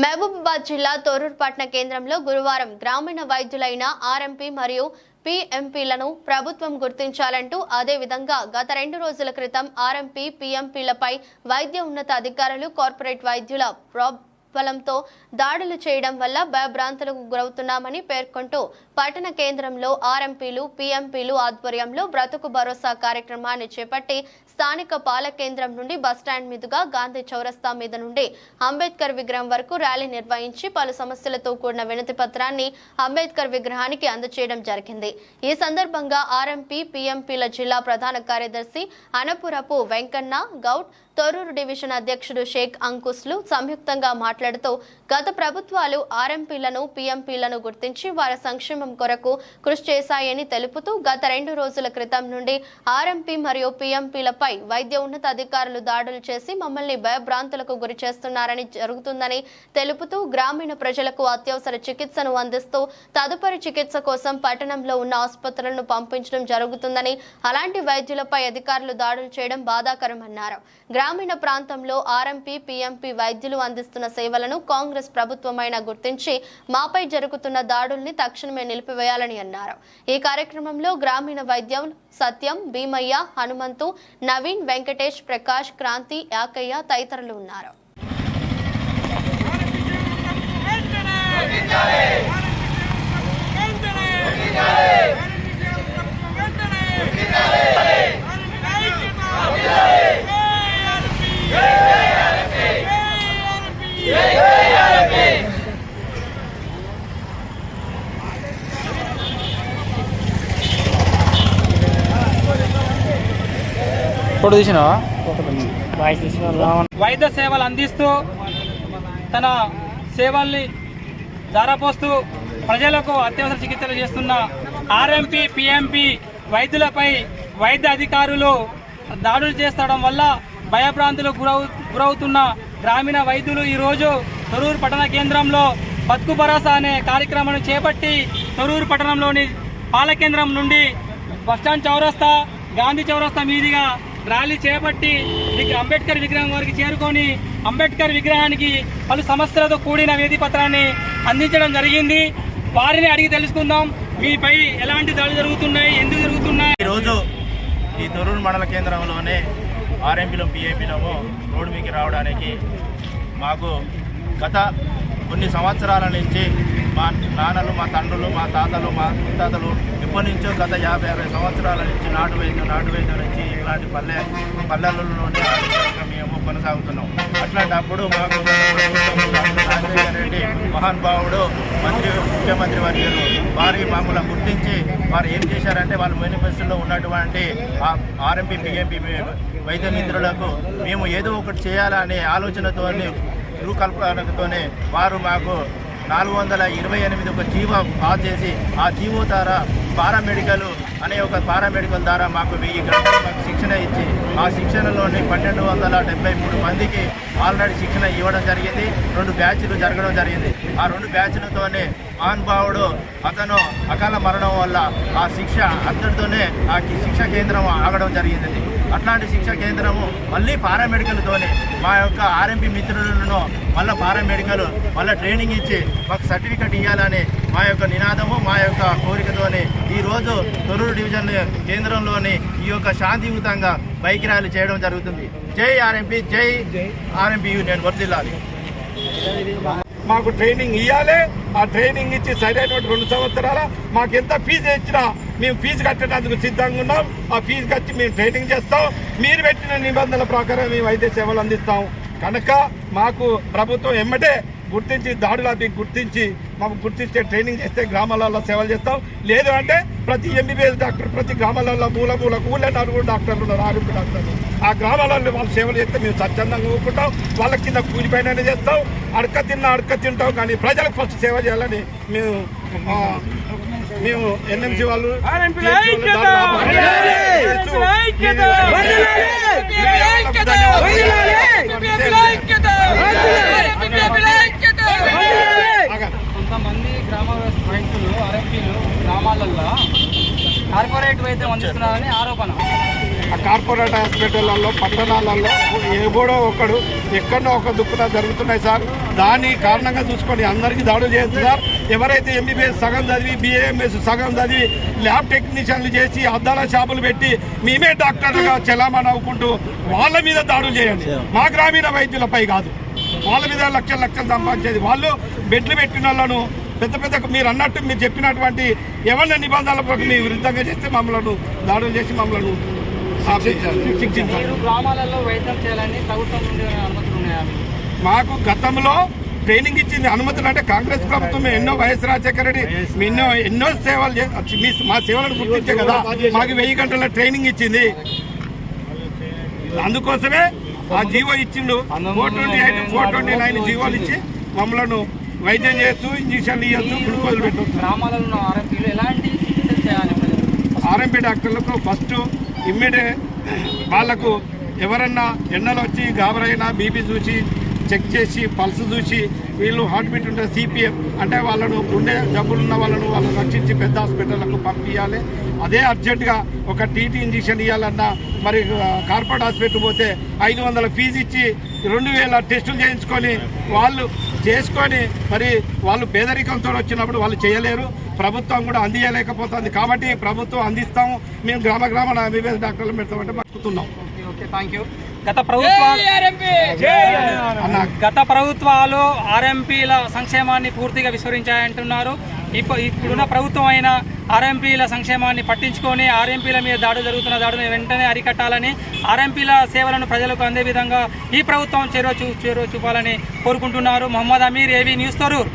మహబూబాబాద్ జిల్లా తోరూర్పట్న కేంద్రంలో గురువారం గ్రామీణ వైద్యులైన ఆర్ఎంపీ మరియు పిఎంపీలను ప్రభుత్వం గుర్తించాలంటూ అదేవిధంగా గత రెండు రోజుల క్రితం ఆర్ఎంపీ పిఎంపీలపై వైద్య ఉన్నత అధికారులు కార్పొరేట్ వైద్యుల ప్రోబలంతో దాడులు చేయడం వల్ల భయభ్రాంతులకు గురవుతున్నామని పేర్కొంటూ పట్టణ కేంద్రంలో ఆర్ఎంపీలు పీఎంపీలు ఆధ్వర్యంలో బ్రతుకు భరోసా కార్యక్రమాన్ని చేపట్టి స్థానిక పాల కేంద్రం నుండి బస్టాండ్ మీదుగా గాంధీ చౌరస్తా మీద నుండి అంబేద్కర్ విగ్రహం వరకు ర్యాలీ నిర్వహించి పలు సమస్యలతో కూడిన వినతి పత్రాన్ని అంబేద్కర్ విగ్రహానికి అందచేయడం జరిగింది. ఈ సందర్భంగా ఆర్ఎంపీ పీఎంపీల జిల్లా ప్రధాన కార్యదర్శి అనపురపు వెంకన్న గౌడ్ తొర్రూరు డివిజన్ అధ్యక్షుడు షేక్ అంకుస్లు సంయుక్తంగా మాట్లాడుతూ గత ప్రభుత్వాలు ఆర్ఎంపీలను పీఎంపీలను గుర్తించి వారి సంక్షేమం కొరకు కృషి చేశాయని తెలుపుతూ గత రెండు రోజుల క్రితం నుండి ఆర్ఎంపీ మరియు పీఎంపీలపై వైద్య ఉన్నతాధికారులు దాడులు చేసి మమ్మల్ని భయభ్రాంతులకు గురి చేస్తున్నారని జరుగుతుందని తెలుపుతూ గ్రామీణ ప్రజలకు అత్యవసర చికిత్సను అందిస్తూ తదుపరి చికిత్స కోసం పట్టణంలో ఉన్న ఆసుపత్రులను పంపించడం జరుగుతుందని అలాంటి వైద్యులపై అధికారులు దాడులు చేయడం బాధాకరమన్నారు. గ్రామీణ ప్రాంతంలో ఆర్ఎంపీ పీఎంపీ వైద్యులు అందిస్తున్న సేవలను కాంగ్రెస్ ప్రభుత్వమైన గుర్తించి మాపై జరుగుతున్న దాడుల్ని తక్షణమే నిలిపివేయాలని అన్నారు. ఈ కార్యక్రమంలో గ్రామీణ వైద్యం సత్యం భీమయ్య హనుమంతు నవీన్ వెంకటేష్ ప్రకాష్ క్రాంతి యాకయ్య తదితరులు ఉన్నారు. ఫోటో తీసినావా? వైద్య సేవలు అందిస్తూ తన సేవల్ని ధారపోస్తూ ప్రజలకు అత్యవసర చికిత్సలు చేస్తున్న ఆర్ఎంపీ పిఎంపీ వైద్యులపై వైద్య అధికారులు దాడులు చేస్తడం వల్ల భయభ్రాంతులకు గురవు గురవుతున్న గ్రామీణ వైద్యులు ఈరోజు తొరూరు పట్టణ కేంద్రంలో బతుకు భరోసా అనే కార్యక్రమాన్ని చేపట్టి తొరూరు పట్టణంలోని పాలకేంద్రం నుండి బస్టాండ్ చౌరస్తా గాంధీ చౌరస్తా మీదుగా ర్యాలీ చేపట్టి అంబేద్కర్ విగ్రహం వరకు చేరుకొని అంబేద్కర్ విగ్రహానికి పలు సమస్యలతో కూడిన వేది పత్రాన్ని అందించడం జరిగింది. వారిని అడిగి తెలుసుకుందాం మీపై ఎలాంటి దాడులు జరుగుతున్నాయి ఎందుకు జరుగుతున్నాయి? ఈరోజు ఈ తొరూరు మండల కేంద్రంలోనే ఆర్ఎంపీలో పిఏపీలము రోడ్డు మీకు రావడానికి మాకు గత కొన్ని సంవత్సరాల నుంచి మా నాన్నలు మా తండ్రులు మా తాతలు మా ముత్తాతలు ఎప్పటి నుంచో గత యాభై అరవై సంవత్సరాల నుంచి నాటు వైద్యం నాటు వైద్యం నుంచి ఇలాంటి పల్లె పల్లెలలోనే మేము కొనసాగుతున్నాం. అట్లాంటప్పుడు మాకు రాజశేఖర రెడ్డి మహానుభావుడు మంత్రి ముఖ్యమంత్రి వర్యులు వారి మమ్మల్ని గుర్తించి వారు ఏం చేశారంటే వాళ్ళ మేనిఫెస్టోలో ఉన్నటువంటి ఆర్ఎంపీ పిఎంపీ వైద్య మిత్రులకు మేము ఏదో ఒకటి చేయాలనే ఆలోచనతోని రూకల్పనతోనే వారు మాకు నాలుగు వందల ఇరవై ఎనిమిది ఒక జీవో పాస్ చేసి ఆ జీవో ద్వారా పారామెడికల్ అనే ఒక పారామెడికల్ ద్వారా మాకు వెయ్యి గంటలు మాకు శిక్షణ ఇచ్చి ఆ శిక్షణలోని పన్నెండు వందల డెబ్బై మూడు మందికి ఆల్రెడీ శిక్షణ ఇవ్వడం జరిగింది. రెండు బ్యాచ్లు జరగడం జరిగింది. ఆ రెండు బ్యాచ్లతోనే మహానుభావుడు అతను అకాల మరణం వల్ల ఆ శిక్ష అంతటితోనే ఆ శిక్ష కేంద్రం ఆగడం జరిగింది. అట్లాంటి శిక్ష కేంద్రము మళ్ళీ పారామెడికల్తోనే మా యొక్క ఆర్ఎంపీ మిత్రులను మళ్ళీ పారామెడికల్ మళ్ళీ ట్రైనింగ్ ఇచ్చి మాకు సర్టిఫికెట్ ఇవ్వాలని మా యొక్క నినాదము మా యొక్క కోరికతోనే ఈరోజు తొర్రూరు డివిజన్ కేంద్రంలోని ఈ యొక్క శాంతియుతంగా బైక్ ర్యాలీ చేయడం జరుగుతుంది. జై ఆర్ఎంపీ జై ఆర్ఎంపీ యూనియన్ వర్దిల్లాలి మాకు ట్రైనింగ్ ఇవ్వాలి ఆ ట్రైనింగ్ ఇచ్చి సరైనటువంటి రెండు సంవత్సరాల మాకు ఎంత ఫీజు ఇచ్చినా మేము ఫీజు కట్టడానికి సిద్ధంగా ఉన్నాం. ఆ ఫీజు కట్టి మేము ట్రైనింగ్ చేస్తాం. మీరు పెట్టిన నిబంధనల ప్రకారం మేము వైద్య సేవలు అందిస్తాం. కనుక మాకు ప్రభుత్వం ఎమ్మటే గుర్తించి దాడులు గుర్తించి మాకు గుర్తించే ట్రైనింగ్ చేస్తే గ్రామాలలో సేవలు చేస్తాం. లేదు అంటే ప్రతి ఎంబీబీఎస్ డాక్టర్ ప్రతి గ్రామాలలో మూల మూల ఊళ్ళో నలుగురు డాక్టర్లు ఉన్నారు ఆరుగురు డాక్టర్లు. ఆ గ్రామాలలో వాళ్ళు సేవలు చేస్తే మేము స్వచ్ఛందంగా ఊపుకుంటాం వాళ్ళ కింద కూలిపైన చేస్తాం. అడక తిన్న అడక తింటాం కానీ ప్రజలకు ఫస్ట్ సేవ చేయాలని మేము మేము ఎన్ఎంసీ వాళ్ళు. కొంతమంది గ్రామ వైద్యులు ఆర్ఎంపీలు గ్రామాలలో కార్పొరేట్ వైద్యం అందిస్తున్నారని ఆరోపణ. కార్పొరేట్ హాస్పిటళ్ళలో పట్టణాలలో ఏబోడో ఒకడు ఎక్కడో ఒక దుక్కున జరుగుతున్నాయి సార్. దాని కారణంగా చూసుకొని అందరికీ దాడులు చేయొచ్చు సార్. ఎవరైతే ఎంబీబీఎస్ సగం చదివి బీఏఎంఎస్ సగం చదివి ల్యాబ్ టెక్నీషియన్లు చేసి అద్దాల షాపులు పెట్టి మేమే డాక్టర్గా చెలామణి అవ్వుకుంటూ వాళ్ళ మీద దాడులు చేయండి. మా గ్రామీణ వైద్యులపై కాదు. వాళ్ళ మీద లక్షలు లక్షలు సంపాదించేది వాళ్ళు. బెడ్లు పెట్టిన వాళ్ళను పెద్ద పెద్ద మీరు అన్నట్టు మీరు చెప్పినటువంటి ఎవరి ప్రకారం మీ విరుద్ధంగా చేస్తే మమ్మల్ని దాడులు చేసి మమ్మల్ని మీరు గ్రామాలలో వైద్యం చేయాలని ప్రభుత్వం నుండి ఏమైనా అనుమతులు ఉన్నాయా మీకు? గతంలో ట్రైనింగ్ ఇచ్చింది అనుమతులు అంటే కాంగ్రెస్ ప్రభుత్వం ఎన్నో వైఎస్ రాజశేఖర రెడ్డి మీ ఎన్నో ఎన్నో సేవలు మీ సేవలను గుర్తించే కదా మాకు వెయ్యి గంటల ట్రైనింగ్ ఇచ్చింది. అందుకోసమే ఆ జీవో ఇచ్చిండు. Four twenty eight four twenty nine జీవోలు ఇచ్చి మమ్మల్ని వైద్యం చేయొచ్చు ఇంజక్షన్లు ఇవ్వచ్చు గ్లూకోజ్ పెట్టవచ్చు గ్రామాలలో ఉన్న ఆర్ఎంపీలు ఎలాంటి? ఆర్ఎంపీ డాక్టర్లకు ఫస్ట్ ఇమ్మీడియట్ వాళ్ళకు ఎవరన్నా ఎండలు వచ్చి గాబరైనా బీపీ చూసి చెక్ చేసి పల్స్ చూసి వీళ్ళు హార్ట్ బీట్ ఉంటే సిపిఎం అంటే వాళ్ళను గుండె జబ్బులు ఉన్న వాళ్ళను వాళ్ళని రక్షించి పెద్ద హాస్పిటళ్ళకు పంపించాలి అదే అర్జెంటుగా ఒక టీటీ ఇంజక్షన్ ఇవ్వాలన్నా మరి కార్పొరేట్ హాస్పిటల్ పోతే ఐదు వందల ఫీజు ఇచ్చి రెండు వేల టెస్టులు చేయించుకొని వాళ్ళు చేసుకొని మరి వాళ్ళు పేదరికంతో వచ్చినప్పుడు వాళ్ళు చేయలేరు. ప్రభుత్వం కూడా అందియలేకపోతుంది. కాబట్టి ప్రభుత్వం అందిస్తాము. మేము గ్రామ గ్రామాల ఎంబీబీఎస్ డాక్టర్లు పెడతామంటే బతుకుతున్నాం. ఓకే థ్యాంక్ యూ గత ప్రభుత్వాలు అన్న గత ప్రభుత్వాలు ఆర్ఎంపీల సంక్షేమాన్ని పూర్తిగా విస్మరించాయంటున్నారు. ఇప్పు ఇప్పుడున్న ప్రభుత్వం అయిన ఆర్ఎంపీల సంక్షేమాన్ని పట్టించుకొని ఆర్ఎంపీల మీద దాడులు జరుగుతున్న దాడులను వెంటనే అరికట్టాలని ఆర్ఎంపీల సేవలను ప్రజలకు అందే విధంగా ఈ ప్రభుత్వం చేరువ చూ చేరువ చూపాలని కోరుకుంటున్నారు. మొహమ్మద్ అమీర్ ఏవి న్యూస్ తరూర్.